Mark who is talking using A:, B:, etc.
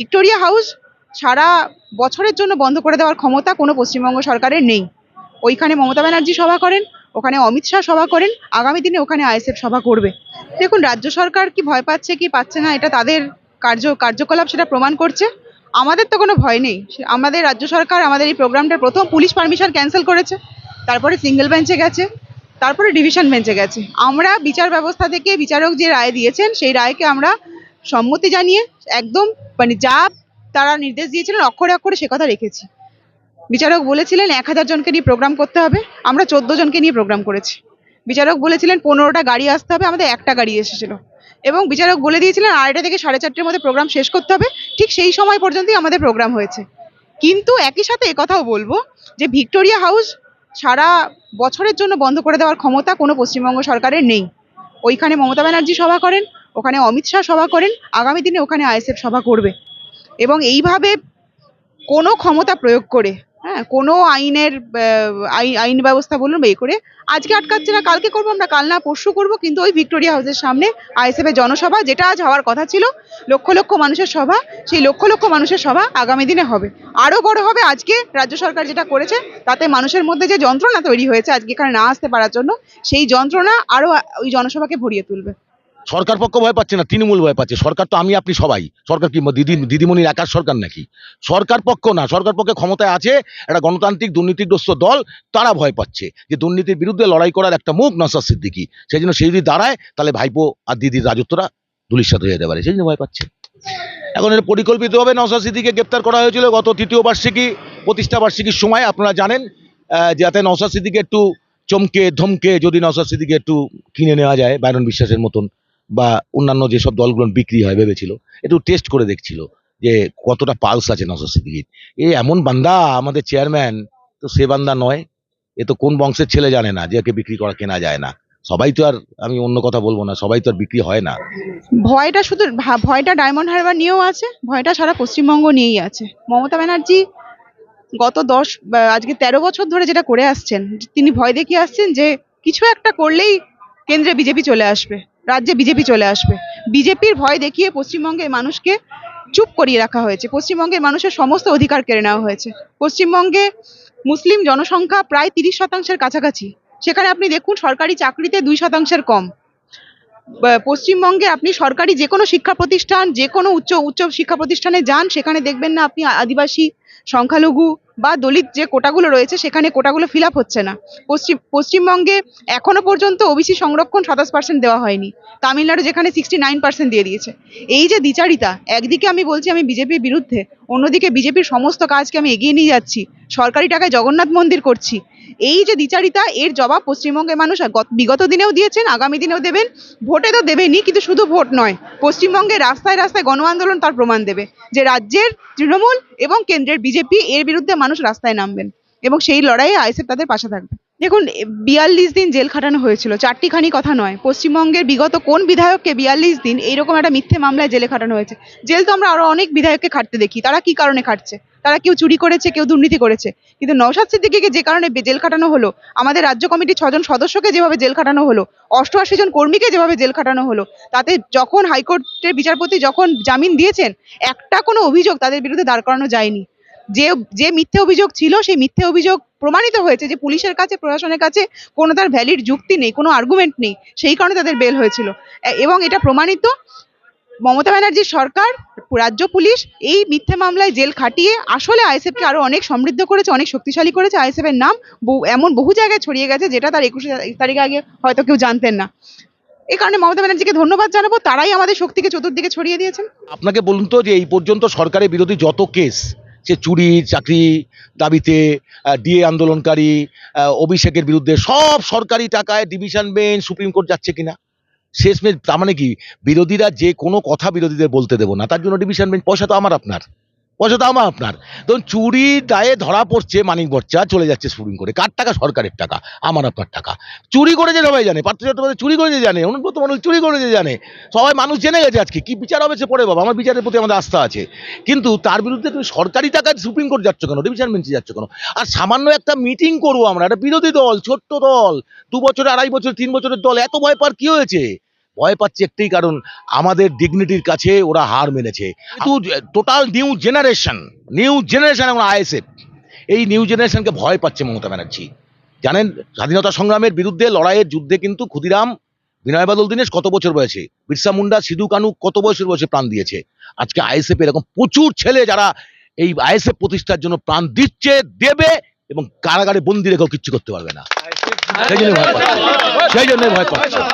A: Victoria house সারা বছরের জন্য বন্ধ করে দেওয়ার ক্ষমতা কোনো পশ্চিমবঙ্গ সরকারের নেই। ওইখানে মমতা ব্যানার্জি সভা করেন, ওখানে অমিত শাহ সভা করেন, আগামী দিনে ওখানে আইএসএফ সভা করবে। দেখুন, রাজ্য সরকার কি ভয় পাচ্ছে কি পাচ্ছে না, এটা তাদের কার্য, কার্যকলাপ সেটা প্রমাণ করছে। আমাদের তো কোনো ভয় নেই। আমাদের রাজ্য সরকার আমাদের এই প্রোগ্রামটার প্রথম পুলিশ পারমিশন ক্যান্সেল করেছে, তারপরে সিঙ্গেল বেঞ্চে গেছে, তারপরে ডিভিশন বেঞ্চে গেছে। আমরা বিচার ব্যবস্থা থেকে বিচারক যে রায় দিয়েছেন, সেই রায়কে আমরা সম্মতি জানিয়ে একদম মানে যা তারা নির্দেশ দিয়েছিলেন, অক্ষরে অক্ষরে সে কথা রেখেছি। বিচারক বলেছিলেন, এক হাজার জনকে নিয়ে প্রোগ্রাম করতে হবে। আমরা চোদ্দ জনকে নিয়ে প্রোগ্রাম করেছি। বিচারক বলেছিলেন, পনেরোটা গাড়ি আসতে হবে, আমাদের একটা গাড়ি এসেছিল। এবং বিচারক বলে দিয়েছিলেন, আড়াইটা থেকে সাড়ে চারটের মধ্যে প্রোগ্রাম শেষ করতে হবে। ঠিক সেই সময় পর্যন্তই আমাদের প্রোগ্রাম হয়েছে। কিন্তু একই সাথে কথাও বলব যে, ভিক্টোরিয়া হাউস সারা বছরের জন্য বন্ধ করে দেওয়ার ক্ষমতা কোনো পশ্চিমবঙ্গ সরকারের নেই। ওইখানে মমতা ব্যানার্জি সভা করেন ওখানে অমিত শাহ সভা করেন, আগামী দিনে ওখানে আইএসএফ সভা করবে। এবং এইভাবে কোনো ক্ষমতা প্রয়োগ করে হ্যাঁ কোনো আইনের আইন ব্যবস্থা বলুন বা করে, আজকে আটকাচ্ছে না, কালকে করব আমরা, কাল না পরশু করব, কিন্তু ওই ভিক্টোরিয়া হাউসের সামনে আইএসএফ এর জনসভা, যেটা আজ হওয়ার কথা ছিল, লক্ষ লক্ষ মানুষের সভা, সেই লক্ষ লক্ষ মানুষের সভা আগামী দিনে হবে। আরও বড় হবে আজকে রাজ্য সরকার যেটা করেছে, তাতে মানুষের মধ্যে যে যন্ত্রণা তৈরি হয়েছে, আজকে এখানে না আসতে পারার জন্য, সেই যন্ত্রণা আরও ওই জনসভাকে ভরিয়ে তুলবে।
B: সরকার পক্ষ ভয় পাচ্ছে না, তৃণমূল ভয় পাচ্ছে। সরকার তো আমি, আপনি সবাই। সরকার কি, দিদি, দিদিমণির একার সরকার নাকি? সরকার পক্ষ না, সরকার পক্ষে ক্ষমতায় আছে একটা গণতান্ত্রিক দুর্নীতিগ্রস্ত দল, তারা ভয় পাচ্ছে যে দুর্নীতির বিরুদ্ধে লড়াই করার একটা মুখ নসার সিদ্দিকি। সেই জন্য সেই যদি দাঁড়ায়, তাহলে ভাইপো আর দিদির রাজত্বরা ধুলিস্বাদ হয়ে যেতে পারে। সেই জন্য ভয় পাচ্ছে। এখন এটা পরিকল্পিতভাবে নসাদ সিদ্দিকে গ্রেপ্তার করা হয়েছিল গত তৃতীয় বার্ষিকী, প্রতিষ্ঠা বার্ষিকীর সময়, আপনারা জানেন যাতে নসাদ সিদ্দিকে একটু চমকে, ধমকে, যদি নসাদ সিদ্দিকে একটু কিনে নেওয়া যায়, বাইরন বিশ্বাসের মতন। বা অন্যান্য যেসব দলগুলো বিক্রি হয়, ভেবেছিল, একটু টেস্ট করে দেখছিল যে কতটা পালস আছে নজর সিদ্দিকির। এ এমন বান্দা, আমাদের চেয়ারম্যান তো সে বান্দা নয়। এ তো কোন বংশের ছেলে জানে না যে একে বিক্রি করা কেনা যায় না। সবাই তো আর, আমি অন্য কথা বলব না, সবাই তো আর বিক্রি হয় না।
A: ভয়টা শুধু ভয়টা ডায়মন্ড হারবার নিয়েও আছে, ভয়টা সারা পশ্চিমবঙ্গ নিয়েই আছে। মমতা ব্যানার্জি গত দশ আজকে তেরো বছর ধরে যেটা করে আসছেন, তিনি ভয় দেখিয়ে আসছেন যে কিছু একটা করলেই কেন্দ্রে বিজেপি চলে আসবে। রাজ্যে বিজেপি চলে আসবে। বিজেপির ভয় দেখিয়ে পশ্চিমবঙ্গের মানুষকে চুপ করিয়ে রাখা হয়েছে। পশ্চিমবঙ্গের মানুষের সমস্ত অধিকার কেড়ে নেওয়া হয়েছে। পশ্চিমবঙ্গে মুসলিম জনসংখ্যা প্রায় তিরিশ শতাংশের কাছাকাছি। সেখানে আপনি দেখুন, সরকারি চাকরিতে দুই শতাংশের কম। পশ্চিমবঙ্গে আপনি সরকারি যে কোনো শিক্ষা প্রতিষ্ঠান যে কোনো উচ্চ উচ্চ শিক্ষা প্রতিষ্ঠানে যান, সেখানে দেখবেন না আপনি আদিবাসী, সংখ্যালঘু বা দলিত যে কোটাগুলো রয়েছে, সেখানে কোটাগুলো ফিল হচ্ছে না। পশ্চিম, পশ্চিমবঙ্গে এখনও পর্যন্ত ওবিসি সংরক্ষণ সাতাশ পার্সেন্ট দেওয়া হয়নি। তামিলনাড়ু যেখানে সিক্সটি নাইন পার্সেন্ট দিয়ে দিয়েছে। এই যে দ্বিচারিতা, একদিকে আমি বলছি আমি বিজেপির বিরুদ্ধে অন্যদিকে বিজেপির সমস্ত কাজকে আমি এগিয়ে নিয়ে যাচ্ছি। সরকারি টাকায় জগন্নাথ মন্দির করছি। এই যে দ্বিচারিতা, এর জবাব পশ্চিমবঙ্গের মানুষ গত- বিগত দিনেও দিয়েছেন, আগামী দিনেও দেবেন। ভোটে তো দেবেনই, কিন্তু শুধু ভোট নয়, পশ্চিমবঙ্গে রাস্তায় রাস্তায় গণ আন্দোলন তার প্রমাণ দেবে যে রাজ্যের তৃণমূল এবং কেন্দ্রের বিজেপি এর বিরুদ্ধে মানুষ রাস্তায় নামবেন এবং সেই লড়াইয়ে আইসেফ তাদের পাশে থাকবে। দেখুন, বিয়াল্লিশ দিন জেল খাটানো হয়েছিল, চারটিখানি কথা নয়। পশ্চিমবঙ্গের বিগত কোন বিধায়ককে বিয়াল্লিশ দিন এইরকম একটা মিথ্যে মামলায় জেলে খাটানো হয়েছে? জেল তো আমরা আরও অনেক বিধায়ককে খাটতে দেখি, তারা কি কারণে খাটছে? তারা কেউ চুরি করেছে, কেউ দুর্নীতি করেছে। কিন্তু নওশাদ সিদ্দিকিকে যে কারণে জেল খাটানো হলো, আমাদের রাজ্য কমিটির ছজন সদস্যকে যেভাবে জেল খাটানো হলো, অষ্টআশি জন কর্মীকে যেভাবে জেল খাটানো হলো, তাতে যখন হাইকোর্টের বিচারপতি যখন জামিন দিয়েছেন, একটা কোনো অভিযোগ তাদের বিরুদ্ধে দাঁড় করানো যায়নি। যে যে মিথ্যে অভিযোগ ছিল, সেই মিথ্যে অভিযোগ প্রমাণিত হয়েছে যে পুলিশের কাছে, প্রশাসনের কাছে কোনো তার ভ্যালিড যুক্তি নেই, কোনো আর্গুমেন্ট নেই। সেই কারণে তাদের বেল হয়েছিল। এবং এটা প্রমাণিত মমতা ব্যানার্জির সরকার, রাজ্য পুলিশ এই মিথ্যে মামলায় জেল খাটিয়ে আসলে আইএসএফকে আরও অনেক সমৃদ্ধ করেছে, অনেক শক্তিশালী করেছে। আইএসএফ এর নাম এমন বহু জায়গায় ছড়িয়ে গেছে যেটা তার একুশে তারিখে আগে হয়তো কেউ জানতেন না। এই কারণে মমতা ব্যানার্জিকে ধন্যবাদ জানাব। তারাই আমাদের শক্তিকে চতুর্দিকে ছড়িয়ে দিয়েছেন।
B: আপনাকে বলুন তো যে এই পর্যন্ত সরকারের বিরোধী যত কেস সে চুরি, চাকরি দাবিতে ডিএ আন্দোলনকারী অভিষেকের বিরুদ্ধে সব সরকারি টাকায় ডিভিশন বেঞ্চ, সুপ্রিম কোর্ট যাচ্ছে কিনা? শেষমেশ তার মানে কি? বিরোধীরা যে কোনো কথা বিরোধীদের বলতে দেবো না। তার জন্য ডিভিশন বেঞ্চ, পয়সা তো আমার আপনার। পয়সা তো আমার আপনার। ধরুন চুরি দায়ে ধরা পড়ছে মানিক বচ্চা চলে যাচ্ছে সুপ্রিম কোর্টে। কার টাকা? সরকারের টাকা, আমার আপনার টাকা। চুরি করেছে সবাই জানে, পার্থ চট্টোপাধ্যায় চুরি করেছে জানে, অনুব্রত মন্ডল চুরি করে যে জানে, সবাই মানুষ জেনে গেছে আজকে, কি বিচার হবে সে পড়ে বাবা, আমার বিচারের প্রতি আমাদের আস্থা আছে। কিন্তু তার বিরুদ্ধে তুমি সরকারি টাকায় সুপ্রিম কোর্ট যাচ্ছ কেন, ডিভিশন বেঞ্চে যাচ্ছ কেন? আর সামান্য একটা মিটিং করব আমরা, একটা বিরোধী দল, ছোট্ট দল, দু বছর, আড়াই বছর, তিন বছরের দল, এত ভয় পার কি হয়েছে? ভয় পাচ্ছে একটাই কারণ, আমাদের ডিগনিটির কাছে ওরা হার মেনেছে। কিন্তু total new generation new generation এবং আইএসএফ, এই নিউ জেনারেশনকে ভয় পাচ্ছে মমতা ব্যানার্জি। জানেন, স্বাধীনতা সংগ্রামের বিরুদ্ধে লড়াইয়ের যুদ্ধে কিন্তু ক্ষুদিরাম, বিনয় বাদল দীনেশ কত বছর বয়সে? বিরসা মুন্ডা, সিধু কানু কত বয়সের বয়সে প্রাণ দিয়েছে? আজকে আইএসএফ এরকম প্রচুর ছেলে যারা এই আইএসএফ প্রতিষ্ঠার জন্য প্রাণ দিচ্ছে, দেবে এবং কারাগারে বন্দি রেখেও কিচ্ছু করতে পারবে না। সেই জন্য ভয় সেই জন্য ভয় পাচ্ছে।